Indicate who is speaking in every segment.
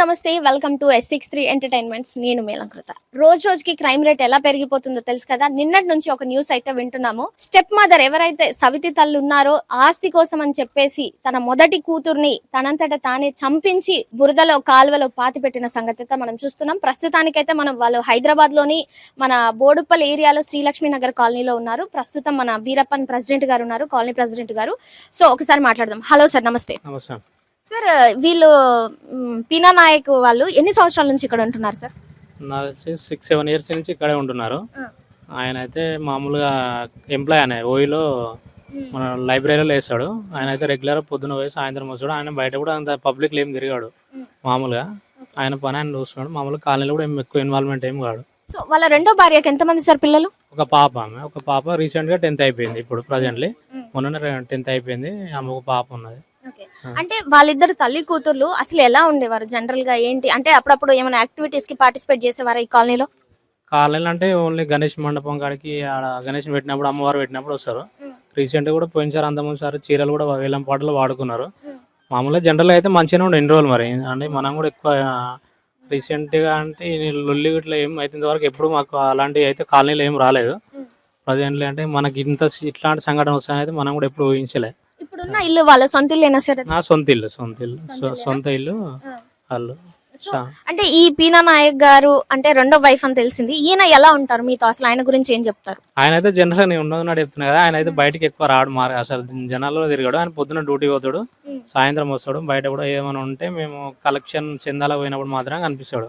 Speaker 1: నమస్తే welcome to S six three entertainments. నేను మేలంకృత రోజు రోజుకి క్రైమ్ రేట్ ఎలా పెరిగిపోతుందో తెలుసు కదా? నిన్నటి నుంచి ఒక న్యూస్ అయితే వింటున్నాము. స్టెప్ మదర్ ఎవరైతే సవితి తల్లు ఉన్నారో ఆస్తి కోసం అని చెప్పేసి తన మొదటి కూతుర్ని తనంతట తానే చంపించి బురదలో కాలువలో పాతి పెట్టిన సంగతి అయితే మనం చూస్తున్నాం. ప్రస్తుతానికైతే మనం వాళ్ళు హైదరాబాద్లోని మన బోడుప్పల్ ఏరియాలో శ్రీలక్ష్మి నగర్ కాలనీలో ఉన్నారు. ప్రస్తుతం మన బీరప్పన్ ప్రెసిడెంట్ గారు ఉన్నారు కాలనీ ప్రెసిడెంట్ గారు. సో ఒకసారి మాట్లాడదాం. హలో సార్ నమస్తే.
Speaker 2: నమస్తే.
Speaker 1: సార్ వీళ్ళు పీనా నాయక్ వాళ్ళు ఎన్ని సంవత్సరాల నుంచి ఇక్కడ ఉంటున్నారు సార్?
Speaker 2: నా వచ్చి సిక్స్ సెవెన్ ఇయర్స్ నుంచి ఇక్కడే ఉంటున్నారు. ఆయన అయితే మామూలుగా ఎంప్లాయ్ ఆయన ఓయిలో మన లైబ్రరీలో వేస్తాడు ఆయన అయితే రెగ్యులర్ పొద్దున పోయి సాయంత్రం వస్తాడు. ఆయన బయట కూడా అంత పబ్లిక్ ఏం తిరిగాడు. మామూలుగా ఆయన పని ఆయన చూస్తున్నాడు. మామూలుగా కాలనీలో కూడా ఏం ఎక్కువ ఇన్వాల్వ్మెంట్ ఏం కాడు.
Speaker 1: సో వాళ్ళ రెండో భార్యకి ఎంతమంది సార్ పిల్లలు?
Speaker 2: ఒక పాప ఆమె. ఒక పాప రీసెంట్గా టెన్త్ అయిపోయింది ఇప్పుడు ప్రజెంట్లీ మొన్న టెన్త్ అయిపోయింది. ఆమె ఒక పాప ఉన్నది.
Speaker 1: అంటే వాళ్ళిద్దరు తల్లి కూతుర్లు అసలు ఎలా ఉండేవారు జనరల్గా? ఏంటి? అంటే అప్పుడప్పుడు ఏమైనా యాక్టివిటీస్కి పార్టిసిపేట్ చేసేవారా ఈ కాలనీలో?
Speaker 2: కాలనీలు అంటే ఓన్లీ గణేష్ మండపం కాడికి ఆడ గణేష్ పెట్టినప్పుడు అమ్మవారు పెట్టినప్పుడు వస్తారు. రీసెంట్గా కూడా పోయినసారి అంతకుముందు చీరలు కూడా వేలం పాటలు వాడుకున్నారు. మామూలుగా జనరల్గా అయితే మంచిగానే ఉండే ఇన్ని రోజులు మరి. అంటే మనం కూడా ఎక్కువ రీసెంట్గా అంటే లొల్లి ఇట్లా ఏం అయితే ఇంతవరకు ఎప్పుడు మాకు అలాంటివి అయితే కాలనీలో ఏం రాలేదు. ప్రజెంట్లీ అంటే మనకి ఇంత ఇట్లాంటి సంఘటన వస్తాయని అయితే మనం కూడా ఎప్పుడు ఊహించలే.
Speaker 1: ఇప్పుడున్న ఇల్లు వాళ్ళ సొంత ఇల్లేనా సార్. అది?
Speaker 2: నా సొంత ఇల్లు సొంత ఇల్లు సొంత ఇల్లు వాళ్ళు.
Speaker 1: అంటే ఈ పీనా నాయక్ గారు అంటే రెండో వైఫ్ అని తెలిసింది. ఈయన ఎలా ఉంటారు మీతో? అసలు ఆయన గురించి ఏం చెప్తారు?
Speaker 2: ఆయన అయితే జనరల్గా నేను చెప్తున్నా కదా. ఆయన అయితే బయటికి ఎక్కువ రాడు మారి అసలు జనాల్లో తిరిగాడు. ఆయన పొద్దున్న డ్యూటీ పోతాడు. సాయంత్రం వస్తాడు. బయట కూడా ఏమైనా ఉంటే మేము కలెక్షన్ చందాల పోయినప్పుడు మాత్రమే కనిపిస్తాడు.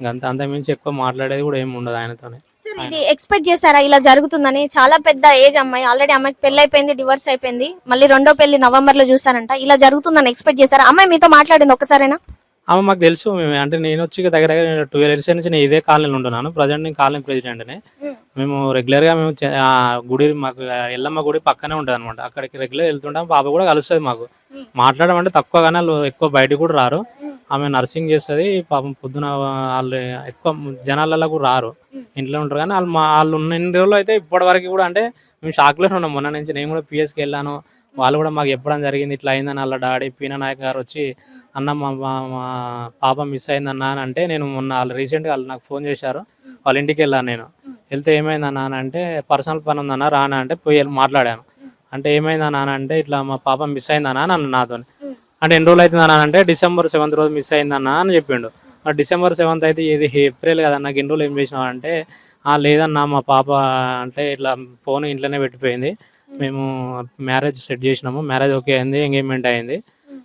Speaker 2: అంత అంత మించి ఎక్కువ మాట్లాడేది కూడా ఏమి ఉండదు ఆయనతోనే.
Speaker 1: సార్ ఇది ఎక్స్పెక్ట్ చేశారా ఇలా జరుగుతుందని? చాలా పెద్ద ఏజ్ అమ్మాయి. ఆల్రెడీ అమ్మాయికి పెళ్ళి అయిపోయింది డివోర్స్ అయిపోయింది. మళ్ళీ రెండో పెళ్ళి నవంబర్లో చూసారంట ఇలా జరుగుతుందని ఎక్స్పెక్ట్ చేశారా? అమ్మాయి మీతో మాట్లాడింది ఒక్కసారేనా
Speaker 2: ఆమె మాకు తెలుసు మేము అంటే నేను వచ్చి దగ్గర దగ్గర ట్వెల్వ్ ఇయర్స్ నుంచి నేను ఇదే కాలనీలో ఉంటున్నాను. ప్రజెంట్ నేను కాలనీ ప్రెసిడెంట్ని మేము. రెగ్యులర్గా మేము గుడి మాకు ఎల్లమ్మ గుడి పక్కనే ఉంటుంది అనమాట అక్కడికి రెగ్యులర్ వెళ్తుంటాం పాప కూడా కలుస్తుంది మాకు. మాట్లాడడం అంటే తక్కువ కానీ వాళ్ళు ఎక్కువ బయటకు కూడా రారు. ఆమె నర్సింగ్ చేస్తుంది పాపం పొద్దున వాళ్ళు ఎక్కువ జనాలలో కూడా రారు. ఇంట్లో ఉంటారు కానీ వాళ్ళు మా వాళ్ళు ఉన్న ఇన్ని రోజులు అయితే ఇప్పటివరకు కూడా అంటే మేము షాక్లోనే ఉన్నాం. మొన్న నుంచి నేను కూడా పిఎస్కి వెళ్ళాను. వాళ్ళు కూడా మాకు చెప్పడం జరిగింది ఇట్లా అయిందని వాళ్ళ డాడీ పీనా నాయక్ గారు వచ్చి అన్న మా మా- మా పాప మిస్ అయిందన్న అని అంటే నేను మొన్న వాళ్ళు రీసెంట్గా వాళ్ళు నాకు ఫోన్ చేశారు. వాళ్ళ ఇంటికి వెళ్ళాను నేను. వెళ్తే ఏమైందన్న అని అంటే పర్సనల్ పని ఉందన్న రానా అంటే పోయి వెళ్ళి మాట్లాడాను. అంటే ఏమైందన్న అని అంటే ఇట్లా మా పాప మిస్ అయిందన్న అని అన్న నాతో అంటే ఎన్ని రోజులు అవుతుందన్న అంటే డిసెంబర్ సెవెంత్ రోజు మిస్ అయిందన్న అని చెప్పిండు. డిసెంబర్ సెవెంత్ అయితే ఇది ఏప్రిల్ కదన్న నాకు ఎన్ని రోజులు ఏం చేసినావు అంటే "ఆ, మా పాప అంటే ఇట్లా ఫోన్ ఇంట్లోనే పెట్టిపోయింది. మేము మ్యారేజ్ సెట్ చేసినాము. మ్యారేజ్ ఓకే అయింది ఎంగేజ్మెంట్ అయింది.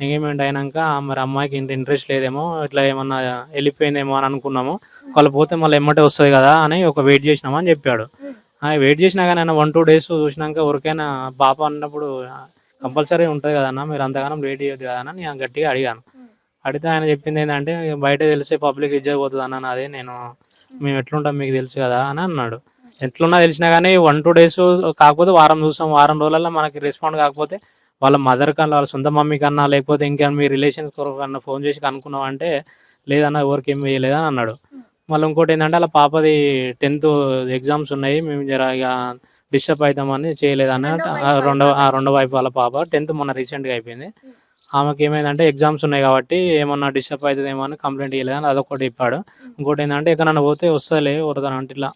Speaker 2: ఎంగేజ్మెంట్ అయినాక మరి అమ్మాయికి ఇంటి ఇంట్రెస్ట్ లేదేమో ఇట్లా ఏమన్నా వెళ్ళిపోయిందేమో అని అనుకున్నాము. వాళ్ళు పోతే మళ్ళీ ఎమ్మటే వస్తుంది కదా అని ఒక వెయిట్ చేసినాము అని చెప్పాడు. వెయిట్ చేసినా కానీ ఆయన వన్ టూ డేస్ చూసినాక ఎవరికైనా పాప అన్నప్పుడు కంపల్సరీ ఉంటుంది కదన్నా మీరు అంతగానం వెయిట్ చేయొద్దు కదన్నా నేను గట్టిగా అడిగాను. అడిగితే ఆయన చెప్పింది ఏంటంటే బయట తెలిసే పబ్లిక్ ఇజ్జత్ పోతుంది అన్న అదే నేను మేము ఎట్లుంటాం మీకు తెలుసు కదా అని అన్నాడు. ఎట్లున్నా తెలిసినా కానీ వన్ టూ డేస్ కాకపోతే వారం చూస్తాం. వారం రోజులలో మనకి రెస్పాండ్ కాకపోతే వాళ్ళ మదర్ కన్నా వాళ్ళ సొంత మమ్మీ కన్నా లేకపోతే ఇంకా మీ రిలేషన్స్ కొరకు కన్నా ఫోన్ చేసి కనుక్కున్నాం అంటే లేదన్న ఎవరికి ఏం వేయలేదని అన్నాడు. మళ్ళీ ఇంకోటి ఏంటంటే అలా పాపది టెన్త్ ఎగ్జామ్స్ ఉన్నాయి మేము జర ఇక డిస్టర్బ్ అవుతామని చేయలేదన్న రెండవ రెండవ ఆ, వైపు వాళ్ళ పాప టెన్త్ మొన్న రీసెంట్గా అయిపోయింది. ఆమెకి ఏమైందంటే ఎగ్జామ్స్ ఉన్నాయి కాబట్టి ఏమన్నా డిస్టర్బ్ అవుతుందేమో అని కంప్లైంట్ చేయలేదని అదొకటి చెప్పాడు. ఇంకోటి ఏంటంటే ఎక్కడన్నా పోతే వస్తుందిలే వరదని అంటే ఇట్లా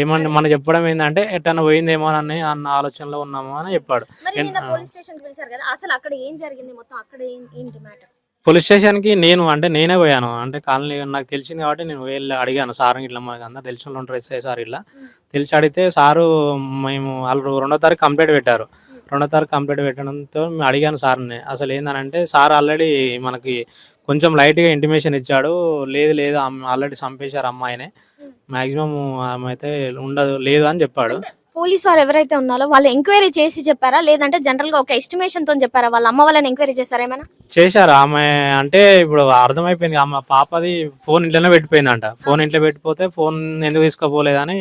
Speaker 2: ఏమంటే మనం చెప్పడం ఏంటంటే ఎట్టన్నా పోయిందేమో అని అన్న ఆలోచనలో ఉన్నాము అని చెప్పాడు.
Speaker 1: పోలీస్
Speaker 2: స్టేషన్కి నేను అంటే నేనే పోయాను. అంటే కాలనీ నాకు తెలిసింది కాబట్టి నేను వెళ్ళి అడిగాను. సార్ ఇట్లా మనకి అందరు తెలిసిన ఉంటారు ఎస్ఐ సార్ ఇట్లా. తెలిసి అడిగితే సారు మేము వాళ్ళు రెండో తారీఖు కంప్లైంట్ పెట్టారు. రెండో తారీఖు కంప్లైంట్ పెట్టడంతో మేము అడిగాను సార్ని. అసలు ఏందనంటే సార్ ఆల్రెడీ మనకి కొంచెం లైట్గా ఇంటిమేషన్ ఇచ్చాడు. లేదు లేదు ఆల్రెడీ చంపేశారు అమ్మాయిని. మ్యాక్సిమం ఆమె అయితే ఉండదు లేదు అని చెప్పాడు.
Speaker 1: పోలీస్ వారు ఎవరైతే ఉన్నారో వాళ్ళు ఎంక్వైరీ చేసి చెప్పారా? లేదంటే జనరల్గా ఒక ఎస్టిమేషన్తో చెప్పారా? వాళ్ళ అమ్మ వాళ్ళని ఎంక్వైరీ చేశారా ఏమైనా?
Speaker 2: చేశారు. ఆమె అంటే ఇప్పుడు అర్థమైపోయింది. ఆమె పాపది ఫోన్ ఇంట్లోనే పెట్టిపోయిందంట. ఫోన్ ఇంట్లో పెట్టిపోతే ఫోన్ ఎందుకు తీసుకోపోలేదని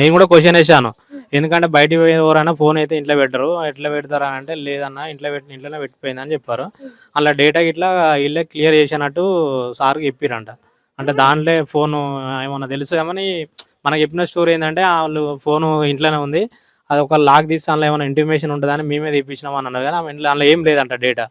Speaker 2: నేను కూడా క్వశ్చన్ వేసాను ఎందుకంటే బయటికి పోయే ఎవరైనా ఫోన్ అయితే ఇంట్లో పెట్టరు. ఎట్లా పెడతారా అంటే లేదన్నా ఇంట్లో పెట్టి ఇంట్లోనే పెట్టిపోయింది అని చెప్పారు అలా డేటా ఇట్లా ఇల్లే క్లియర్ చేసినట్టు సార్కి చెప్పిరంట. అంటే దాంట్లో ఫోన్ ఏమన్నా తెలుసు? కానీ మనకు చెప్పిన స్టోరీ ఏంటంటే వాళ్ళు ఫోన్ ఇంట్లోనే ఉంది. అది ఒక లాక్ తీసి అందులో ఏమైనా ఇంటిమేషన్ ఉంటుందని మేమే తీపించినాం అని అన్నారు. కానీ ఆమె ఇంట్లో అందులో ఏం లేదంట డేటా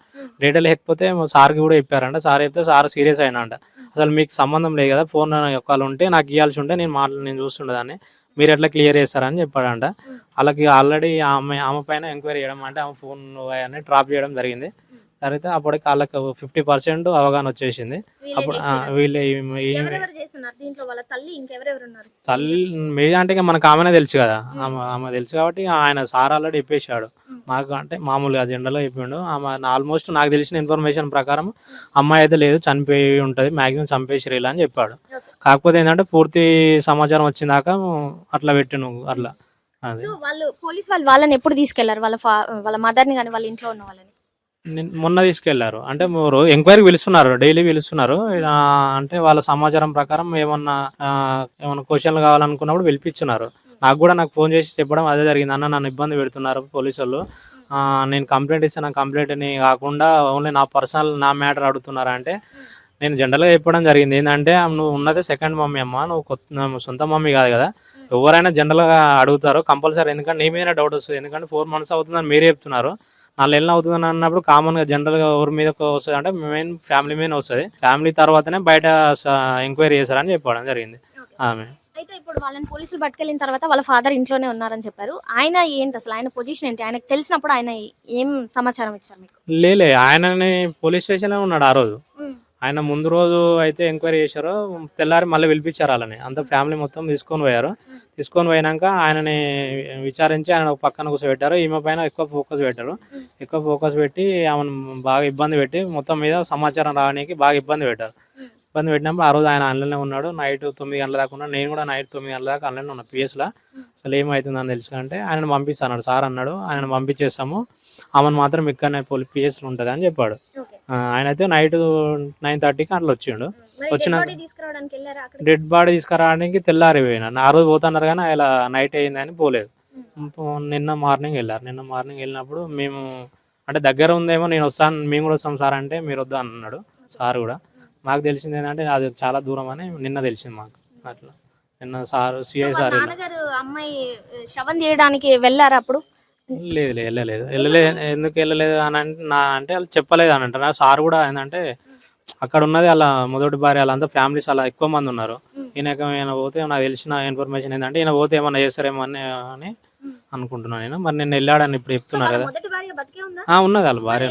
Speaker 2: డేటా లేకపోతే సార్కి కూడా చెప్పారంట. సార్ చెప్తే సార్ సీరియస్ అయినంట అసలు మీకు సంబంధం లేదు కదా ఫోన్ ఒకళ్ళు ఉంటే నాకు ఇవ్వాల్సి ఉంటే నేను మాట్లా నేను చూస్తుండేదాన్ని. మీరు ఎట్లా క్లియర్ చేస్తారని చెప్పాడంట. వాళ్ళకి ఆల్రెడీ ఆమె ఆమె పైన ఎంక్వైరీ చేయడం అంటే ఆమె ఫోన్ అవన్నీ డ్రాప్ చేయడం జరిగింది. జరిగితే అప్పటికి వాళ్ళకి ఫిఫ్టీ పర్సెంట్ అవగాహన వచ్చేసింది. అప్పుడు వీళ్ళు
Speaker 1: తల్లి
Speaker 2: మీద అంటే మనకు ఆమెనే తెలుసు కదా. ఆమె ఆమె తెలుసు కాబట్టి ఆయన సార్ ఆల్రెడీ చెప్పేశాడు. మాకు అంటే మామూలుగా జెండాలో చెప్పిండు. ఆమె ఆల్మోస్ట్ నాకు తెలిసిన ఇన్ఫర్మేషన్ ప్రకారం అమ్మాయి అయితే లేదు చనిపోయి ఉంటుంది మ్యాక్సిమం చంపేసిరు ఇలా అని చెప్పాడు. కాకపోతే ఏంటంటే పూర్తి సమాచారం వచ్చిందాక అట్లా పెట్టిను అట్లా. అది.
Speaker 1: సో వాళ్ళు పోలీస్ వాళ్ళు వాళ్ళని ఎప్పుడు తీసుకెళ్ళారు? వాళ్ళ వాళ్ళ మదర్ని కానీ వాళ్ళ ఇంట్లో ఉన్న వాళ్ళని?
Speaker 2: నిన్- మొన్న తీసుకెళ్ళారు. అంటే మీరు ఎంక్వైరీ పిలుస్తున్నారు. డైలీ పిలుస్తున్నారు. ఆ, అంటే వాళ్ళ సమాచారం ప్రకారం ఏమన్నా ఆ, ఏమన్నా క్వశ్చన్లు కావాలనుకున్నప్పుడు పిలిపించున్నారు. నాకు కూడా నాకు ఫోన్ చేసి చెప్పడం అదే జరిగింది. అన్న నన్ను ఇబ్బంది పెడుతున్నారు పోలీసు వాళ్ళు ఆ, నేను కంప్లైంట్ ఇస్తే నా కంప్లైంట్ని కాకుండా ఓన్లీ నా పర్సనల్ నా మ్యాటర్ అడుగుతున్నారా అంటే నేను జనరల్గా చెప్పడం జరిగింది. ఏంటంటే నువ్వు ఉన్నదే సెకండ్ మమ్మీ అమ్మ. నువ్వు కొత్త సొంత మమ్మీ కాదు కదా. ఎవరైనా జనరల్గా అడుగుతారు కంపల్సరీ. ఎందుకంటే నీ మీద డౌట్ వస్తుంది. ఎందుకంటే ఫోర్ మంత్స్ అవుతుందని మీరే చెప్తున్నారు. నాలుగు నెలలు అవుతుందని అన్నప్పుడు కామన్గా జనరల్గా ఎవరి మీద వస్తుంది అంటే మెయిన్ ఫ్యామిలీ మీద వస్తుంది. ఫ్యామిలీ తర్వాతనే బయట ఎంక్వైరీ చేశారని చెప్పడం జరిగింది. ఆమె.
Speaker 1: అయితే ఇప్పుడు వాళ్ళని పోలీసులు పట్టుకెళ్ళిన తర్వాత వాళ్ళ ఫాదర్ ఇంట్లోనే ఉన్నారని చెప్పారు. ఆయన ఏంటి అసలు? ఆయన పొజిషన్ ఏంటి? ఆయనకు తెలిసినప్పుడు ఆయన ఏం సమాచారం ఇచ్చారు మీకు?
Speaker 2: లేలే ఆయనని పోలీస్ స్టేషన్లో ఉన్నాడు ఆ రోజు. ఆయన ముందు రోజు అయితే ఎంక్వైరీ చేశారు తెల్లారి మళ్ళీ పిలిపించారు వాళ్ళని. అంత ఫ్యామిలీ మొత్తం తీసుకొని పోయారు. తీసుకొని పోయినాక ఆయనని విచారించి ఆయన పక్కన కూర్చోబెట్టారు. ఈమె పైన ఎక్కువ ఫోకస్ పెట్టారు. ఎక్కువ ఫోకస్ పెట్టి ఆమెను బాగా ఇబ్బంది పెట్టి మొత్తం మీద సమాచారం రావడానికి బాగా ఇబ్బంది పెట్టారు. ఇబ్బంది పెట్టినప్పుడు ఆ రోజు ఆయన ఆన్లైన్లో ఉన్నాడు. నైట్ తొమ్మిది గంటల దాకా ఉన్నాడు. నేను కూడా నైట్ తొమ్మిది గంటల దాకా ఆన్లైన్లో ఉన్నాను పిఎస్లో. అసలు ఏమవుతుందని తెలుసు అంటే ఆయన పంపిస్తాడు సార్ అన్నాడు ఆయన పంపించేస్తాము. ఆమెను మాత్రం ఇక్కడనే పోలీ పిఎస్లో ఉంటుంది అని చెప్పాడు. ఆయన అయితే నైట్ నైన్ థర్టీకి అట్లా వచ్చిండు.
Speaker 1: అక్కడ
Speaker 2: డెడ్ బాడీ తీసుకురావడానికి తెల్లారి పోయినా. ఆ రోజు పోతున్నారు కానీ ఇలా నైట్ అయిందని పోలేదు. నిన్న మార్నింగ్ వెళ్ళారు. నిన్న మార్నింగ్ వెళ్ళినప్పుడు మేము అంటే దగ్గర ఉందేమో నేను వస్తాను మేము కూడా వస్తాం సార్ అంటే మీరు వద్దా అన్నాడు సార్ కూడా. మాకు తెలిసింది ఏంటంటే అది చాలా దూరం అని నిన్న తెలిసింది మాకు. అట్లా. నిన్న సార్ సిఐ సార్
Speaker 1: అమ్మాయి శవం తీయడానికి వెళ్ళారా అప్పుడు?
Speaker 2: లేదు లేదు వెళ్ళలేదు వెళ్ళలేదు ఎందుకు వెళ్ళలేదు అని అంటే నా అంటే వాళ్ళు చెప్పలేదు అని అంటారు సార్ కూడా ఏంటంటే అక్కడ ఉన్నది అలా మొదటి భార్య వాళ్ళంతా ఫ్యామిలీస్ అలా ఎక్కువ మంది ఉన్నారు. ఈయనకి ఏమైనా పోతే నాకు తెలిసిన ఇన్ఫర్మేషన్ ఏంటంటే ఈయన పోతే ఏమైనా చేస్తారేమో అని అని అనుకుంటున్నాను నేను. మరి నేను వెళ్ళాడని ఇప్పుడు చెప్తున్నారు కదా. ఉన్నది వాళ్ళ భార్య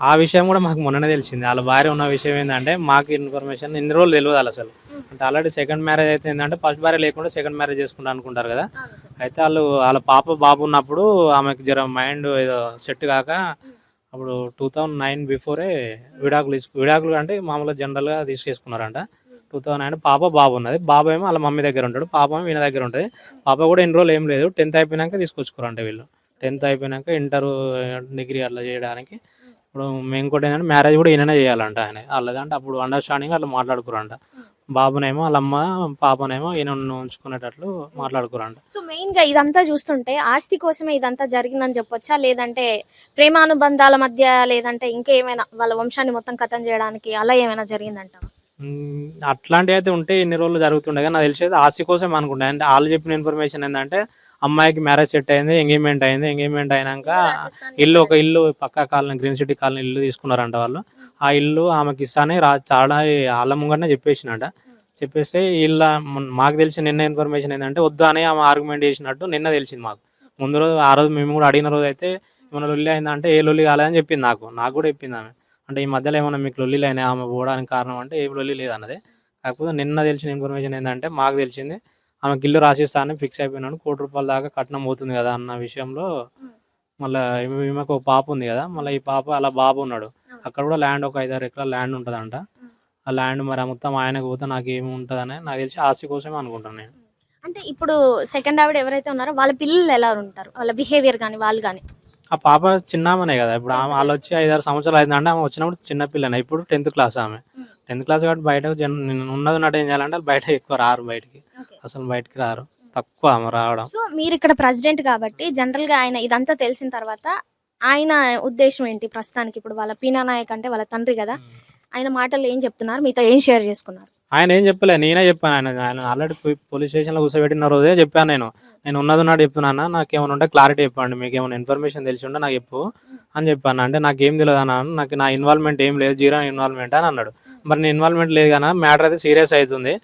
Speaker 2: ఆ విషయం కూడా మాకు మొన్ననే తెలిసింది. వాళ్ళ భార్య ఉన్న విషయం ఏంటంటే మాకు ఇన్ఫర్మేషన్ ఇన్ని రోజులు తెలియదు అసలు. అంటే ఆల్రెడీ సెకండ్ మ్యారేజ్ అయితే ఏంటంటే ఫస్ట్ భార్య లేకుండా సెకండ్ మ్యారేజ్ చేసుకుంటా అనుకుంటారు కదా. అయితే వాళ్ళు వాళ్ళ పాప బాబు ఉన్నప్పుడు ఆమెకు జర మైండ్ ఏదో సెట్ కాక అప్పుడు టూ థౌజండ్ నైన్ బిఫోరే విడాకులు తీసుకు విడాకులు అంటే మామూలుగా జనరల్గా తీసుకేసుకున్నారంట. టూ థౌసండ్ నైన్ పాప బాబు ఉన్నది. బాబు ఏమో వాళ్ళ మమ్మీ దగ్గర ఉంటాడు. పాప ఏమో వీళ్ళ దగ్గర ఉంటుంది. పాప కూడా ఎన్ని రోజులు ఏం లేదు. టెన్త్ అయిపోయినాక తీసుకొచ్చుకోరంట వీళ్ళు. టెన్త్ అయిపోయినాక ఇంటర్ డిగ్రీ అట్లా చేయడానికి ఇప్పుడు మేము కూడా ఏంటంటే మ్యారేజ్ కూడా ఈయననే చేయాలంట ఆయన. వాళ్ళదంటే అప్పుడు అండర్స్టాండింగ్ అట్లా మాట్లాడుకురంట బాబునేమో వాళ్ళ అమ్మ పాపనేమో ఈయన ఉంచుకునేటట్లు మాట్లాడుకురంట
Speaker 1: సో మెయిన్గా ఇదంతా చూస్తుంటే ఆస్తి కోసమే ఇదంతా జరిగిందని చెప్పొచ్చా? లేదంటే ప్రేమానుబంధాల మధ్య లేదంటే ఇంకా ఏమైనా వాళ్ళ వంశాన్ని మొత్తం కథం చేయడానికి అలా ఏమైనా జరిగిందంటావా
Speaker 2: మ్మ్. అట్లాంటివి అయితే ఉంటే ఇన్ని రోజులు జరుగుతుండే కానీ నాకు తెలిసేది ఆస్తి కోసం అనుకుంటా. అంటే వాళ్ళు చెప్పిన ఇన్ఫర్మేషన్ ఏంటంటే అమ్మాయికి మ్యారేజ్ సెట్ అయింది ఎంగేజ్మెంట్ అయింది ఎంగేజ్మెంట్ అయినాక ఇల్లు ఒక ఇల్లు పక్క కాలనీ గ్రీన్ సిటీ కాలనీ ఇల్లు తీసుకున్నారంట వాళ్ళు. ఆ ఇల్లు ఆమెకి ఇస్తానే రా చాలా వాళ్ళ ముంగటనే చెప్పేసినట. చెప్పేస్తే ఇల్లు మాకు తెలిసిన నిన్న ఇన్ఫర్మేషన్ ఏంటంటే వద్దు అని ఆమె ఆర్గ్యుమెంట్ చేసినట్టు నిన్న తెలిసింది మాకు. ముందు రోజు ఆ రోజు మేము కూడా అడిగిన రోజు అయితే ఏమైనా లొల్లి అయిందంటే ఏ లొల్లి కాలేదని చెప్పింది నాకు. నాకు కూడా చెప్పింది ఆమె. అంటే ఈ మధ్యలో ఏమైనా మీకు లొల్లిలు అయినాయి ఆమె పోవడానికి కారణం అంటే ఏ లొల్లి లేదన్నది. కాకపోతే నిన్న తెలిసిన ఇన్ఫర్మేషన్ ఏంటంటే మాకు తెలిసింది ఆమె గిల్లు రాసిస్తానని ఫిక్స్ అయిపోయినాడు. కోటి రూపాయల దాకా కట్నం పోతుంది కదా అన్న విషయంలో మళ్ళీ ఈమెకు ఒక పాప ఉంది కదా మళ్ళీ ఈ పాప అలా బాబు ఉన్నాడు. అక్కడ కూడా ల్యాండ్ ఒక ఐదారు ఎకరాల ల్యాండ్ ఉంటుందంట. ఆ ల్యాండ్ మరి మొత్తం ఆయనకు పోతే నాకు ఏమి ఉంటుందని నాకు తెలిసి ఆస్తి కోసమే అనుకుంటాను నేను.
Speaker 1: అంటే ఇప్పుడు సెకండ్ ఆవిడ ఎవరైతే ఉన్నారో వాళ్ళ పిల్లలు ఎలా ఉంటారు? వాళ్ళ బిహేవియర్ కానీ వాళ్ళు కానీ
Speaker 2: ఆ పాప చిన్నామనే కదా. ఇప్పుడు ఆమె వాళ్ళు వచ్చి ఐదారు సంవత్సరాలు అయిందంటే ఆమె వచ్చినప్పుడు చిన్న పిల్లనే. ఇప్పుడు టెన్త్ క్లాస్ ఆమె. టెన్త్ క్లాస్ కాబట్టి నేను ఉన్నది ఉన్నట్టు ఏం చేయాలంటే బయట ఎక్కువ రారు బయటికి. అసలు బయటికి రారు. తక్కువ ఆమె రావడం.
Speaker 1: సో మీరు ఇక్కడ ప్రెసిడెంట్ కాబట్టి జనరల్గా ఆయన ఇదంతా తెలిసిన తర్వాత ఆయన ఉద్దేశం ఏంటి ప్రస్తుతానికి? ఇప్పుడు వాళ్ళ పీనా నాయక్ అంటే వాళ్ళ తండ్రి కదా. ఆయన మాటలు ఏం చెప్తున్నారు? మీతో ఏం షేర్ చేసుకున్నారు?
Speaker 2: ఆయన ఏం చెప్పలే నేనే చెప్పాను. ఆయన ఆయన ఆల్రెడీ పోలీస్ స్టేషన్లో కూర్చోబెట్టిన రోజే చెప్పాను నేను. నేను ఉన్నది ఉన్నాడు చెప్తున్నాను నాకు ఏమైనా ఉంటే క్లారిటీ చెప్పండి మీకు ఏమైనా ఇన్ఫర్మేషన్ తెలిసి ఉంటే నాకు చెప్పు అని చెప్పాను. అంటే నాకు ఏం తెలియదు అన్న నాకు నా ఇన్వాల్వ్మెంట్ ఏం లేదు జీరో ఇన్వాల్వ్మెంట్ అని అన్నాడు. మరి నీ ఇన్వాల్వ్మెంట్ లేదు కానీ మ్యాటర్ అయితే సీరియస్ అవుతుంది.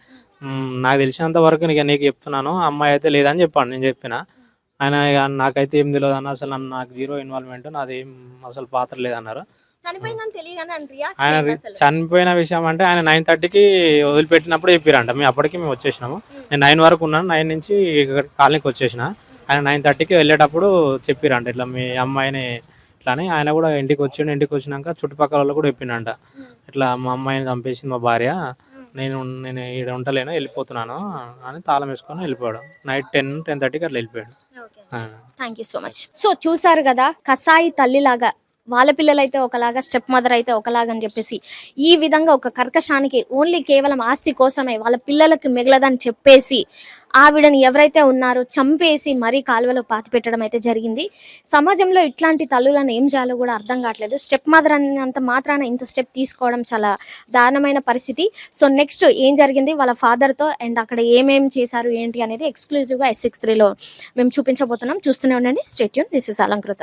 Speaker 2: నాకు తెలిసినంత వరకు నీకు నీకు చెప్తున్నాను అమ్మాయి అయితే లేదని చెప్పాను నేను చెప్పిన. ఆయన ఇక నాకైతే ఏం తెలియదు అన్న అసలు నాకు జీరో ఇన్వాల్వ్మెంట్ నాది ఏం అసలు పాత్ర లేదన్నారు.
Speaker 1: ఆయన?
Speaker 2: చనిపోయిన విషయం అంటే ఆయన నైన్ థర్టీకి వదిలిపెట్టినప్పుడు చెప్పారంట. మేము అప్పటికి మేము వచ్చేసినాము. నేను నైన్ వరకు ఉన్నాను. నైన్ నుంచి కాలనీకి వచ్చేసిన. ఆయన నైన్ థర్టీకి వెళ్ళేటప్పుడు చెప్పిరంట. ఇట్లా మీ అమ్మాయిని ఇట్లా అని ఆయన కూడా ఇంటికి వచ్చిండు. ఇంటికి వచ్చినాక చుట్టుపక్కల వాళ్ళు కూడా చెప్పిండంట ఇట్లా మా అమ్మాయిని చంపేసింది మా భార్య. నేను నేను ఇక్కడ ఉండలేను వెళ్ళిపోతున్నాను అని తాళం వేసుకొని వెళ్ళిపోయాడు. నైట్ టెన్ టెన్ థర్టీకి అట్లా వెళ్ళిపోయాడు.
Speaker 1: Thank you so much so చూసారు కదా కసాయి తల్లిలాగా వాళ్ళ పిల్లలైతే ఒకలాగా స్టెప్ మదర్ అయితే ఒకలాగా అని చెప్పేసి ఈ విధంగా ఒక కర్కశానికి ఓన్లీ కేవలం ఆస్తి కోసమే వాళ్ళ పిల్లలకి మిగలదని చెప్పేసి ఆవిడని ఎవరైతే ఉన్నారో చంపేసి మరీ కాలువలో పాతి పెట్టడం అయితే జరిగింది. సమాజంలో ఇట్లాంటి తల్లులను ఏం చేయాలో కూడా అర్థం కావట్లేదు. స్టెప్ మదర్ అన్నంత మాత్రాన ఇంత స్టెప్ తీసుకోవడం చాలా దారుణమైన పరిస్థితి. సో నెక్స్ట్ ఏం జరిగింది? వాళ్ళ ఫాదర్తో అండ్ అక్కడ ఏమేమి చేశారు ఏంటి అనేది ఎక్స్క్లూజివ్గా ఎస్ సిక్స్ త్రీలో మేము చూపించబోతున్నాం. చూస్తూనే ఉండండి. Stay tuned this is Alankrita.